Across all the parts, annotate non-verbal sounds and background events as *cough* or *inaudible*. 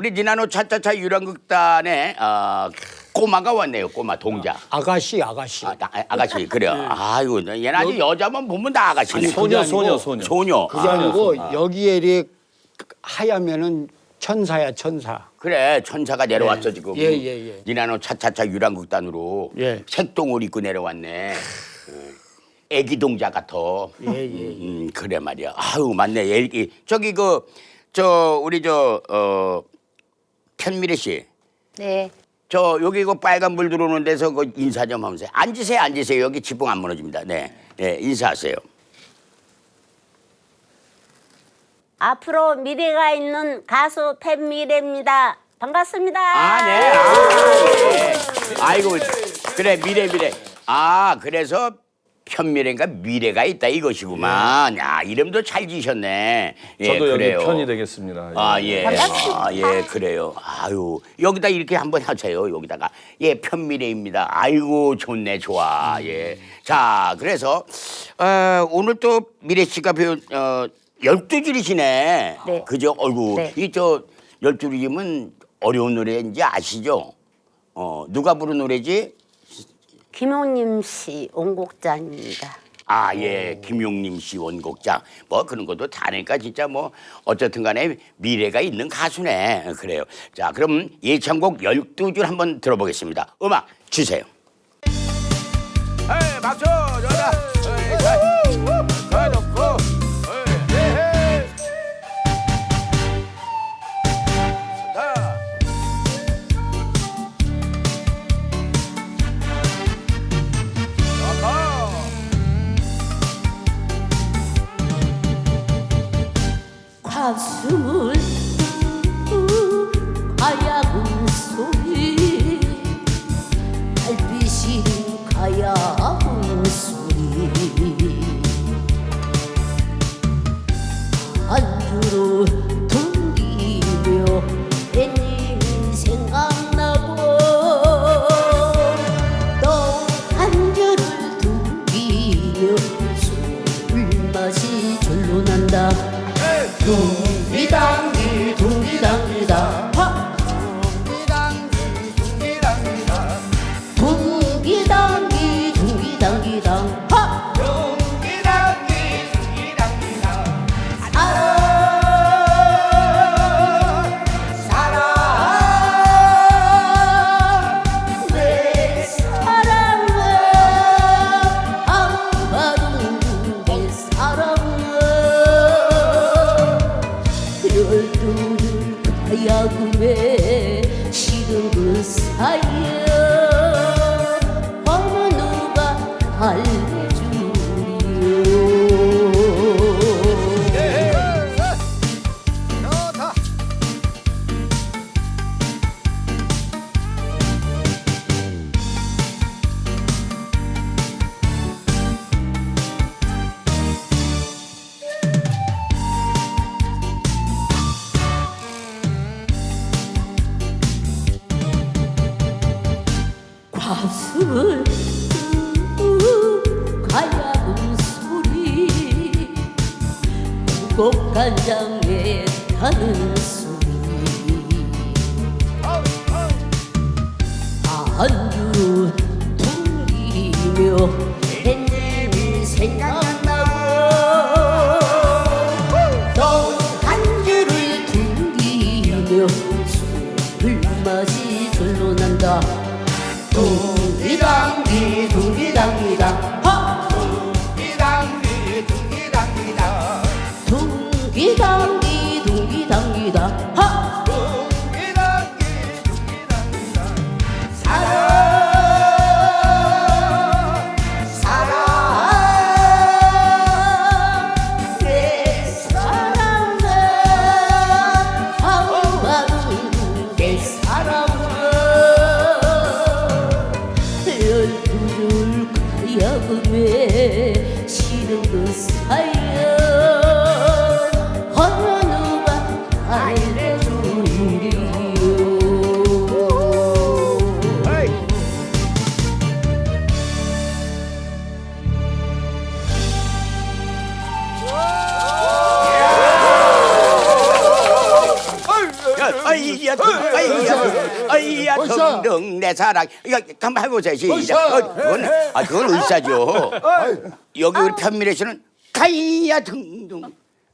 우리 니나노 차차차 유랑극단에 어, 꼬마가 왔네요. 꼬마 동자. 아가씨 아가씨. 아, 나- 아가씨 그래요. 아이고 얘는 아주 여자만 보면 다 아가씨네. 소녀, 그게 아니고 소녀, 소녀. 소녀. 그게 아, 아니고 여기에 이렇게 하야면은 천사야 천사. 그래 천사가 내려왔어 지금. 예, 예, 예. 니나노 차차차 유랑극단으로 예. 색동을 입고 내려왔네. 어, 애기 동자 같아. 예, 예, 예. 음 그래 말이야. 아유 맞네. 애기 저기 그 저 우리 저 어 편미래 씨. 네. 저 여기 그 빨간 불 들어오는 데서 그 인사 좀 하면서 앉으세요 앉으세요 여기 지붕 안 무너집니다 네, 네 인사하세요 앞으로 미래가 있는 가수 팬미래입니다. 반갑습니다. 아 네 아, 예. 아이고 그래 미래 미래 아 그래서 편미래인가 미래가 있다 이것이구만 야 이름도 잘 지셨네 예, 저도 여기 그래요. 편이 되겠습니다. 아, 예. 반갑습니다. 아, 예, 그래요. 아유, 여기다 이렇게 한번 하세요. 여기다가. 예, 편미래입니다. 아이고, 좋네, 좋아. 예. 자, 그래서, 어, 오늘 또 미래 씨가 배운, 어, 열두 줄이시네. 네. 그죠? 어이구. 네. 이 저, 열두 줄이면 어려운 노래인지 아시죠? 어, 누가 부른 노래지? 김용님 씨 원곡자입니다. 아, 예, 김용림 씨 원곡자. 뭐 그런 것도 다니까 진짜 뭐 어쨌든 간에 미래가 있는 가수네. 그래요. 자, 그럼 예찬곡 12줄 한번 들어보겠습니다. 음악 주세요. 에이, 박수! 안주로 둥기며 옛일 생각나고 또 안주를 둥기며 술 맛이 절로 난다. 둥기당기 둥기당기다 줄 가야금에 실은 그 사이에 어느 누가 알려 가슴을 가야금 소리 무겁간장에 타는 소리 안주 둥기며 햇님이 생각나고 또 안주를 둥기며 술 맛이 절로 난다 둥기당기 둥기당기당 하! 둥기당기 둥기당기당 하! 사랑 열두 줄 가야금에 실은 아이야 아이야 아이야 의사. 등등 내 사랑. 이거 한번 해보세요 시작. 어, 그건 아 그건 의사죠. 여기 우리 편미래 씨는 가이야 등등.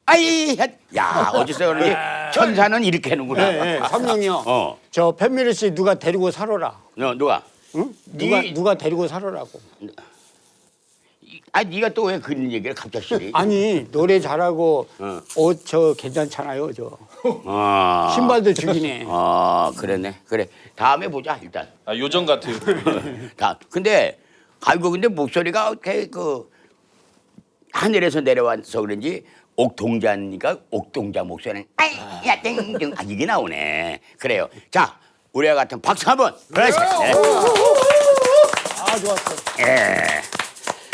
아이야. 야 어디서 그러니? 천사는 이렇게 하는구나. 네, 삼룡이요. 어. 저 팬미래 씨 누가 데리고 살아라. 너, 누가? 응? 누가 네. 누가 데리고 살아라고. 아 네가 또 왜 그런 얘기를 갑자기 *laughs* 아니 노래 잘하고 어. 옷 저 괜찮잖아요. 저 아 신발도 죽이네. *laughs* 아 그랬네 그래 다음에 보자 일단 아 요정 같아요. *laughs* 다 근데 아이고 근데 목소리가 이렇게 그 하늘에서 내려와서 그런지 옥동자니까 옥동자 목소리는 아이야 땡땡 아 이게 나오네 그래요 자 우리와 같은 박수 한번 네. 아 좋았어. 예.